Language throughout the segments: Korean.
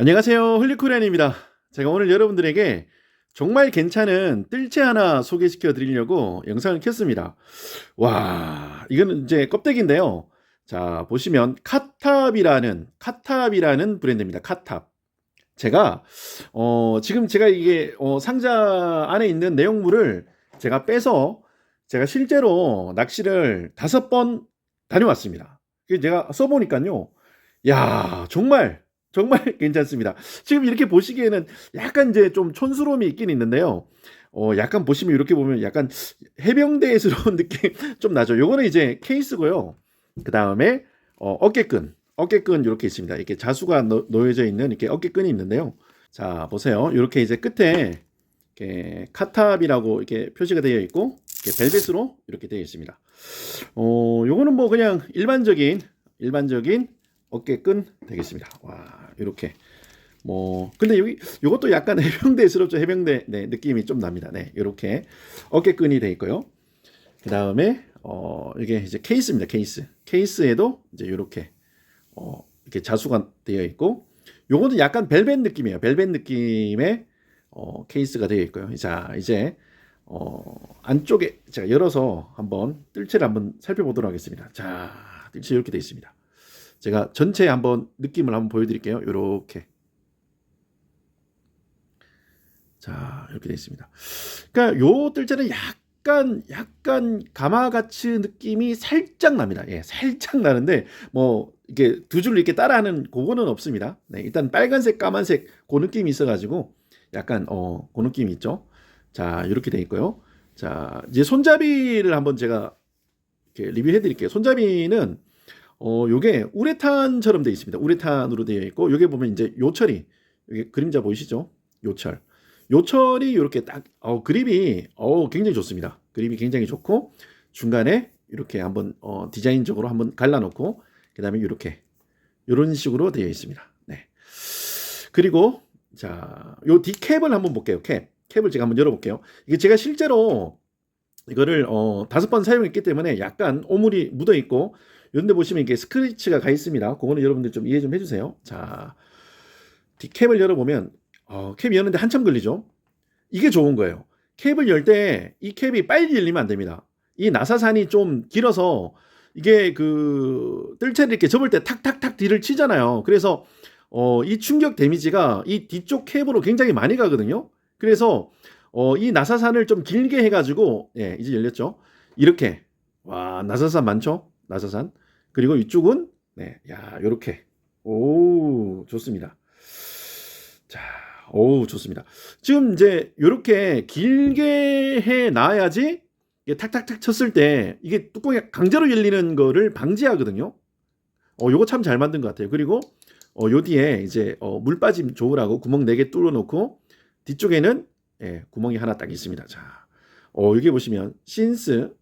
안녕하세요. 홀리코리안입니다. 제가 오늘 여러분들에게 정말 괜찮은 뜰채 하나 소개시켜 드리려고 영상을 켰습니다. 와, 이거는 이제 껍데기인데요. 자, 보시면 카탑이라는 카탑이라는 브랜드입니다. 카탑. 제가 어, 지금 제가 이게 어, 상자 안에 있는 내용물을 제가 빼서 제가 실제로 낚시를 다섯 번 다녀왔습니다. 제가 써보니까요. 야, 정말 정말 괜찮습니다. 지금 이렇게 보시기에는 약간 이제 좀 촌스러움이 있긴 있는데요. 어, 약간 보시면 이렇게 보면 약간 해병대스러운 느낌 좀 나죠. 요거는 이제 케이스고요. 그 다음에 어, 어깨끈, 어깨끈 이렇게 있습니다. 이렇게 자수가 놓, 놓여져 있는 이렇게 어깨끈이 있는데요. 자, 보세요. 이렇게 이제 끝에 이렇게 카탑이라고 이렇게 표시가 되어 있고 이렇게 벨벳으로 이렇게 되어 있습니다. 어, 요거는 뭐 그냥 일반적인 일반적인 어깨끈 되겠습니다. 와, 이렇게. 뭐 근데 여기 이것도 약간 해병대스럽죠. 해병대 네, 느낌이 좀 납니다. 네, 이렇게 어깨끈이 돼 있고요. 그 다음에 어 이게 이제 케이스입니다. 케이스. 케이스에도 이제 이렇게 어 이렇게 자수가 되어 있고 요거는 약간 벨벳 느낌이에요. 벨벳 느낌의 어 케이스가 되어 있고요. 자 이제 어 안쪽에 제가 열어서 한번 뜰채를 한번 살펴보도록 하겠습니다. 자 뜰채 이렇게 되어 있습니다. 제가 전체 한번 느낌을 한번 보여드릴게요. 이렇게. 자, 이렇게 되어 있습니다. 그러니까 요 뜰채는 약간, 약간 가마같이 느낌이 살짝 납니다. 예, 살짝 나는데, 뭐, 이게 두 줄로 이렇게 따라하는 그거는 없습니다. 네, 일단 빨간색, 까만색, 그 느낌이 있어가지고, 약간, 어, 그 느낌이 있죠. 자, 이렇게 되어 있고요. 자, 이제 손잡이를 한번 제가 이렇게 리뷰해 드릴게요. 손잡이는 어, 요게 우레탄처럼 되어 있습니다. 우레탄으로 되어 있고, 요게 보면 이제 요철이, 여기 그림자 보이시죠? 요철. 요철이 이렇게 딱, 어, 그립이, 어, 굉장히 좋습니다. 그립이 굉장히 좋고, 중간에 이렇게 한번, 어, 디자인적으로 한번 갈라놓고, 그 다음에 이렇게, 이런 식으로 되어 있습니다. 네. 그리고, 자, 요 디캡을 한번 볼게요. 캡. 캡을 제가 한번 열어볼게요. 이게 제가 실제로 이거를, 어, 다섯 번 사용했기 때문에 약간 오물이 묻어 있고, 이런데 보시면 이게 스크래치가 가 있습니다. 그거는 여러분들 좀 이해 좀 해주세요. 자, 캡을 열어보면 어, 캡 여는데 한참 걸리죠. 이게 좋은 거예요. 캡을 열 때 이 캡이 빨리 열리면 안 됩니다. 이 나사산이 좀 길어서 이게 그 뜰채를 이렇게 접을 때 탁탁탁 뒤를 치잖아요. 그래서 어, 이 충격 데미지가 이 뒤쪽 캡으로 굉장히 많이 가거든요. 그래서 어, 이 나사산을 좀 길게 해가지고 예, 이제 열렸죠. 이렇게 와 나사산 많죠? 나사산. 그리고 이쪽은 네, 야, 요렇게. 오, 좋습니다. 자, 오, 좋습니다. 지금 이제 요렇게 길게 해 놔야지 이게 탁탁탁 쳤을 때 이게 뚜껑이 강제로 열리는 거를 방지하거든요. 어, 요거 참 잘 만든 것 같아요. 그리고 어, 요 뒤에 이제 어, 물 빠짐 좋으라고 구멍 4개 뚫어 놓고 뒤쪽에는 예, 구멍이 하나 딱 있습니다. 자, 어, 여기 보시면 신스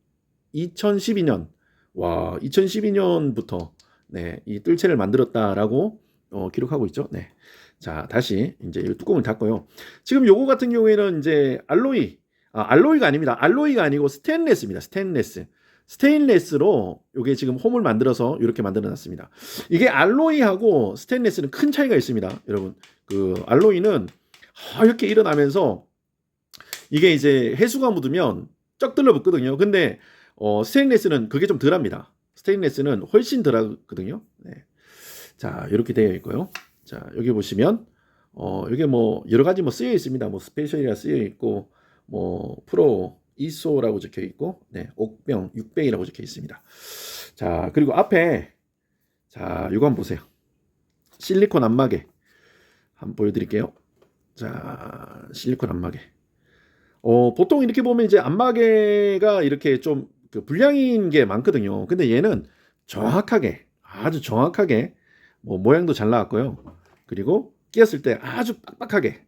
2012년 와, 2012년부터 네, 이 뜰채를 만들었다라고 어, 기록하고 있죠. 네. 자, 다시 이제 이 뚜껑을 닫고요. 지금 요거 같은 경우에는 이제 알로이 아, 알로이가 아닙니다. 알로이가 아니고 스테인레스입니다. 스테인레스. 스테인레스로 요게 지금 홈을 만들어서 이렇게 만들어 놨습니다. 이게 알로이하고 스테인레스는 큰 차이가 있습니다. 여러분. 그 알로이는 이렇게 일어나면서 이게 이제 해수가 묻으면 쩍 들러 붙거든요. 근데 어, 스테인레스는 그게 좀 덜합니다. 스테인레스는 훨씬 덜하거든요. 네. 자, 이렇게 되어 있고요. 자, 여기 보시면 어, 여기 뭐 여러 가지 뭐 쓰여 있습니다. 뭐 스페셜이라 쓰여 있고 뭐 프로 이소라고 적혀 있고 네, 옥병 600이라고 적혀 있습니다. 자, 그리고 앞에 자, 이거 한번 보세요. 실리콘 안마개 한번 보여 드릴게요. 자, 실리콘 안마개. 어, 보통 이렇게 보면 이제 안마개가 이렇게 좀 그 불량인 게 많거든요. 근데 얘는 정확하게 아주 정확하게 뭐 모양도 잘 나왔고요. 그리고 끼었을 때 아주 빡빡하게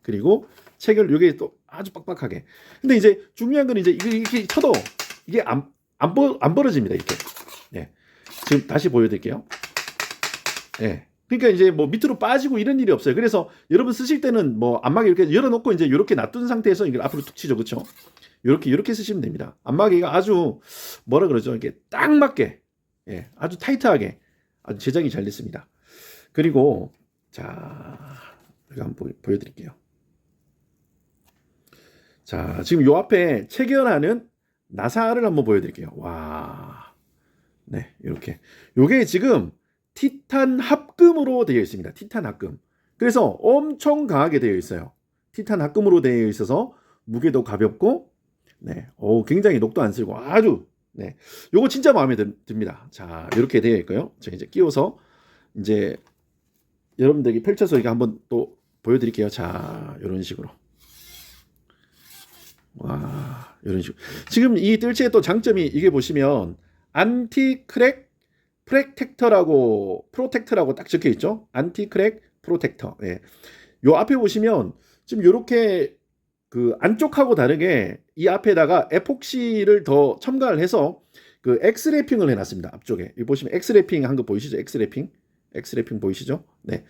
그리고 체결 요게 또 아주 빡빡하게. 근데 이제 중요한 건 이제 이렇게 쳐도 이게 안안안 벌어집니다 이렇게. 예. 지금 다시 보여드릴게요. 예. 그러니까 이제 뭐 밑으로 빠지고 이런 일이 없어요. 그래서 여러분 쓰실 때는 뭐 안마기 이렇게 열어놓고 이제 이렇게 놔둔 상태에서 이걸 앞으로 툭 치죠, 그렇죠? 이렇게 이렇게 쓰시면 됩니다. 안마기가 아주 뭐라 그러죠? 이게 딱 맞게, 예, 아주 타이트하게 아주 제작이 잘 됐습니다. 그리고 자 우리가 한번 보, 여 드릴게요 자, 지금 요 앞에 체결하는 나사를 한번 보여 드릴게요. 와, 네, 이렇게. 요게 지금 티탄 합금으로 되어 있습니다. 티탄 합금. 그래서 엄청 강하게 되어 있어요. 티탄 합금으로 되어 있어서 무게도 가볍고, 네, 오, 굉장히 녹도 안 쓸고 아주, 네, 요거 진짜 마음에 드, 듭니다. 자, 이렇게 되어 있고요. 제가 이제 끼워서 이제 여러분들에게 펼쳐서 이거 한번 또 보여드릴게요. 자, 이런 식으로. 와, 이런 식으로. 지금 이 뜰채의 또 장점이 이게 보시면 안티 크랙 프로텍터라고 프로텍터라고 딱 적혀 있죠. 안티 크랙 프로텍터. 예. 요 앞에 보시면 지금 요렇게 그 안쪽하고 다르게 이 앞에다가 에폭시를 더 첨가를 해서 그 엑스래핑을 해놨습니다. 앞쪽에 여기 보시면 엑스래핑 한 거 보이시죠? 엑스래핑, 엑스래핑 보이시죠? 네.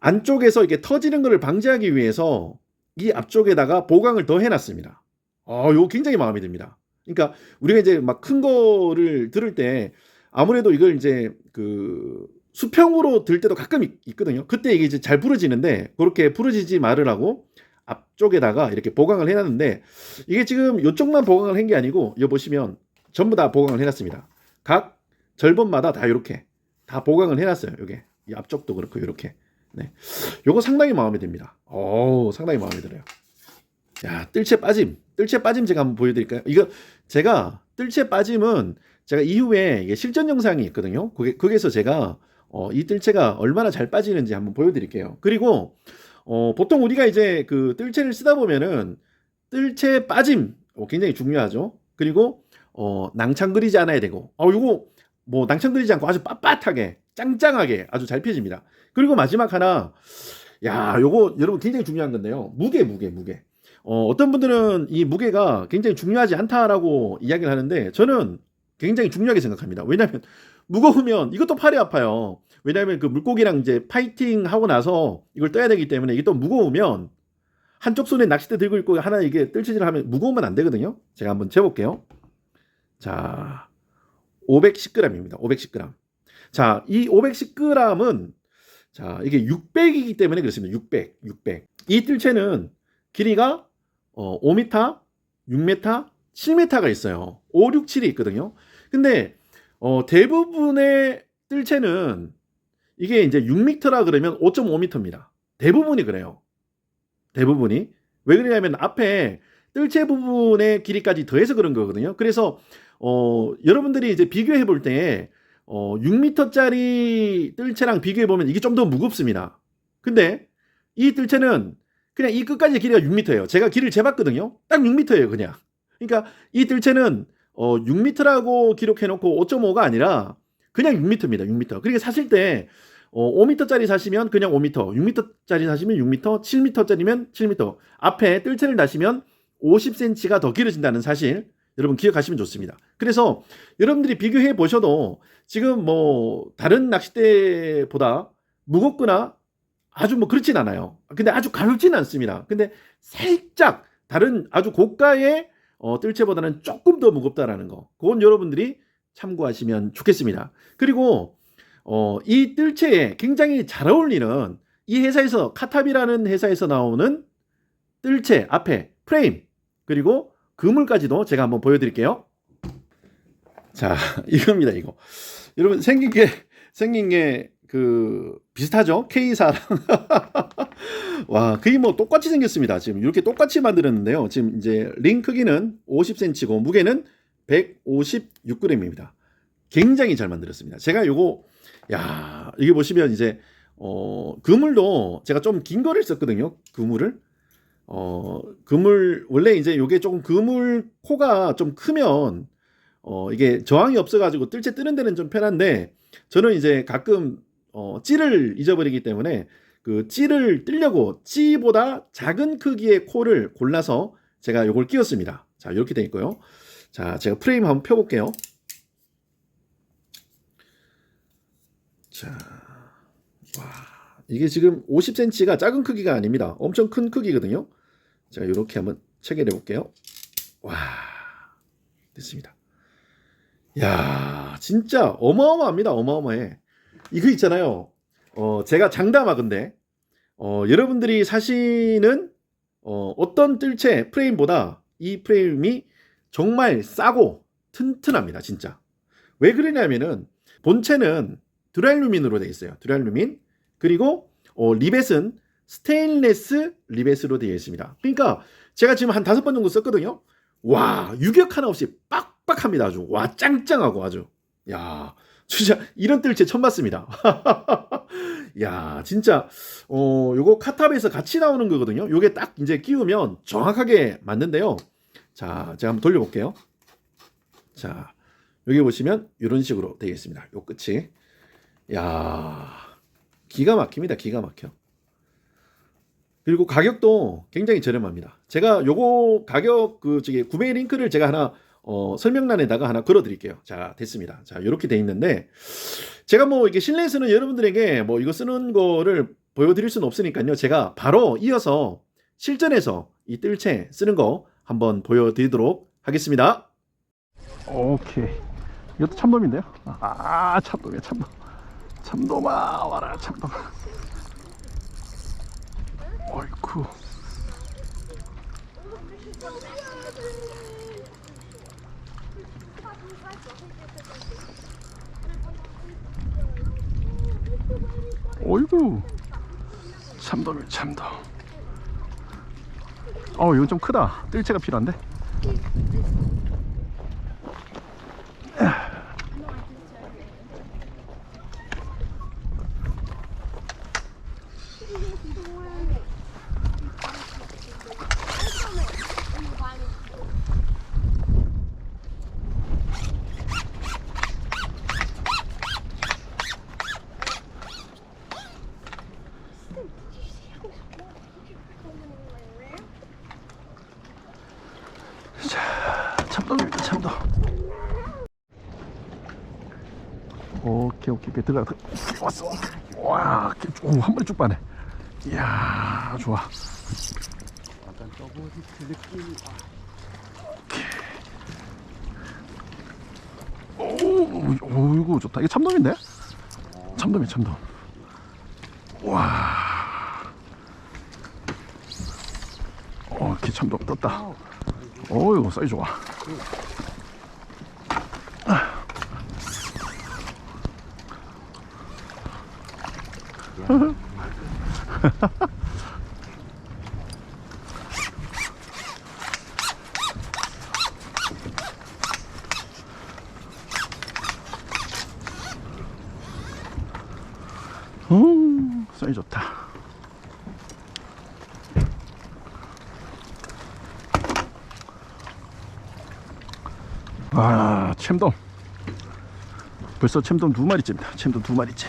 안쪽에서 이게 터지는 것을 방지하기 위해서 이 앞쪽에다가 보강을 더 해놨습니다. 아, 요거 굉장히 마음에 듭니다. 그러니까 우리가 이제 막 큰 거를 들을 때 아무래도 이걸 이제 그 수평으로 들 때도 가끔 있, 있거든요. 그때 이게 이제 잘 부러지는데 그렇게 부러지지 말으라고 앞쪽에다가 이렇게 보강을 해놨는데 이게 지금 이쪽만 보강을 한 게 아니고 여기 보시면 전부 다 보강을 해놨습니다. 각 절번마다 다 이렇게 다 보강을 해놨어요. 요게 이 앞쪽도 그렇고 이렇게. 네, 요거 상당히 마음에 듭니다. 오, 상당히 마음에 들어요. 야, 뜰채 빠짐. 뜰채 빠짐 제가 한번 보여드릴까요? 이거 제가 뜰채 빠짐은 제가 이후에 이게 실전 영상이 있거든요. 거기, 거기에서 제가 어, 이 뜰채가 얼마나 잘 빠지는지 한번 보여드릴게요. 그리고 어, 보통 우리가 이제 그 뜰채를 쓰다 보면은 뜰채 빠짐 어, 굉장히 중요하죠. 그리고 어, 낭창 그리지 않아야 되고, 어, 요거 뭐 낭창 그리지 않고 아주 빳빳하게 짱짱하게 아주 잘 펴집니다. 그리고 마지막 하나, 야, 요거 여러분 굉장히 중요한 건데요. 무게, 무게, 무게. 어, 어떤 분들은 이 무게가 굉장히 중요하지 않다라고 이야기를 하는데 저는 굉장히 중요하게 생각합니다. 왜냐하면 무거우면 이것도 팔이 아파요. 왜냐하면 그 물고기랑 이제 파이팅 하고 나서 이걸 떠야 되기 때문에 이게 또 무거우면 한쪽 손에 낚싯대 들고 있고 하나 이게 뜰치질 하면 무거우면 안 되거든요. 제가 한번 재볼게요. 자, 510g입니다. 510g. 자, 이 510g은 자, 이게 600이기 때문에 그렇습니다. 600, 600. 이 뜰채는 길이가 어, 5m, 6m, 7m가 있어요. 5, 6, 7이 있거든요. 근데 어, 대부분의 뜰채는 이게 이제 6m라 그러면 5.5m입니다. 대부분이 그래요. 대부분이. 왜 그러냐면 앞에 뜰채 부분의 길이까지 더해서 그런 거거든요. 그래서 어, 여러분들이 이제 비교해 볼 때 어, 6m짜리 뜰채랑 비교해 보면 이게 좀 더 무겁습니다. 근데 이 뜰채는 그냥 이 끝까지 길이가 6m예요. 제가 길을 재봤거든요. 딱 6m예요, 그냥. 그러니까 이 뜰채는 어, 6m라고 기록해 놓고 5.5가 아니라 그냥 6m입니다. 6m. 그러니까 사실 때 어, 5m짜리 사시면 그냥 5m, 6m짜리 사시면 6m, 7m짜리면 7m. 앞에 뜰채를 다시면 50cm가 더 길어진다는 사실 여러분 기억하시면 좋습니다. 그래서 여러분들이 비교해 보셔도 지금 뭐 다른 낚싯대보다 무겁거나 아주 뭐 그렇진 않아요. 근데 아주 가볍지는 않습니다. 근데 살짝 다른 아주 고가의 어, 뜰채보다는 조금 더 무겁다라는 거. 그건 여러분들이 참고하시면 좋겠습니다. 그리고 어, 이 뜰채에 굉장히 잘 어울리는 이 회사에서 카탑이라는 회사에서 나오는 뜰채 앞에 프레임 그리고 그물까지도 제가 한번 보여드릴게요. 자, 이겁니다, 이거. 여러분 생긴 게 생긴 게 그 비슷하죠? K사랑 와, 거의 뭐 똑같이 생겼습니다. 지금 이렇게 똑같이 만들었는데요. 지금 이제 링 크기는 50cm고 무게는 156g입니다. 굉장히 잘 만들었습니다. 제가 요거 야, 이게 보시면 이제 어, 그물도 제가 좀 긴 거를 썼거든요. 그물을. 어, 그물 원래 이제 요게 조금 그물 코가 좀 크면 어, 이게 저항이 없어 가지고 뜰채 뜨는 데는 좀 편한데 저는 이제 가끔 어, 찌를 잊어버리기 때문에 그 찌를 뜨려고 찌보다 작은 크기의 코를 골라서 제가 요걸 끼웠습니다. 자, 이렇게 돼 있고요. 자, 제가 프레임 한번 펴볼게요. 자, 와, 이게 지금 50cm가 작은 크기가 아닙니다. 엄청 큰 크기거든요. 제가 이렇게 한번 체결해 볼게요. 와, 됐습니다. 야, 진짜 어마어마합니다. 어마어마해. 이거 있잖아요. 어, 제가 장담하건데, 어, 여러분들이 사시는 어, 어떤 뜰채 프레임보다 이 프레임이 정말 싸고 튼튼합니다, 진짜. 왜 그러냐면은 본체는 드랄루민으로 되어 있어요. 드랄루민. 그리고 어, 리벳은 스테인레스 리벳으로 되어 있습니다. 그러니까 제가 지금 한 다섯 번 정도 썼거든요. 와, 유격 하나 없이 빡빡합니다. 아주. 와, 짱짱하고 아주. 야, 진짜 이런 뜰채 처음 봤습니다. 야, 진짜 어, 요거 카탑에서 같이 나오는 거거든요. 요게 딱 이제 끼우면 정확하게 맞는데요. 자, 제가 한번 돌려볼게요. 자, 여기 보시면 이런 식으로 되어 있습니다. 요 끝이. 야, 기가 막힙니다. 기가 막혀. 그리고 가격도 굉장히 저렴합니다. 제가 요거 가격 그 저기 구매 링크를 제가 하나 어, 설명란에다가 하나 걸어드릴게요. 자, 됐습니다. 자, 이렇게 돼 있는데 제가 뭐 이게 실내에서는 여러분들에게 뭐 이거 쓰는 거를 보여드릴 수는 없으니까요. 제가 바로 이어서 실전에서 이 뜰채 쓰는 거 한번 보여드리도록 하겠습니다. 오케이. 이것도 참돔인데요. 아, 참돔이야, 참돔. 참돔아, 와라, 참돔. 어이쿠. 어이구. 참돔이 참돔. 어, 이건 좀 크다. 뜰채가 필요한데. 참돔입니다, 참돔. 오케이, 오케이, 오케이. 들어가. 왔어. 와, 오, 한 번에 쭉 빠네. 이야, 좋아. 약간 저거지 느낌 오, 오이구, 좋다. 이게 참돔인데? 참돔이 참돔. 와. 어, 이렇게 참돔 떴다. 어이구, 사이즈 좋아. 음, 사이즈 좋다. 아, 챔돔. 벌써 챔돔 두 마리째입니다. 챔돔 두 마리째.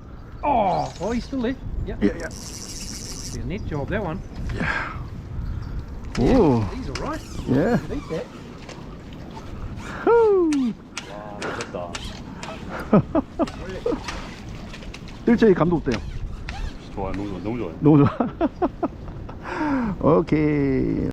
Oh, oh, he's still there. Yep. 예, 예. Be a net job, that one. 오, He's alright. 예. Beat that. 후. 와, 멋졌다. 일제히 감도 어때요? 좋아, 너무 좋아, 너무 좋아요. 너무 좋아. 오케이.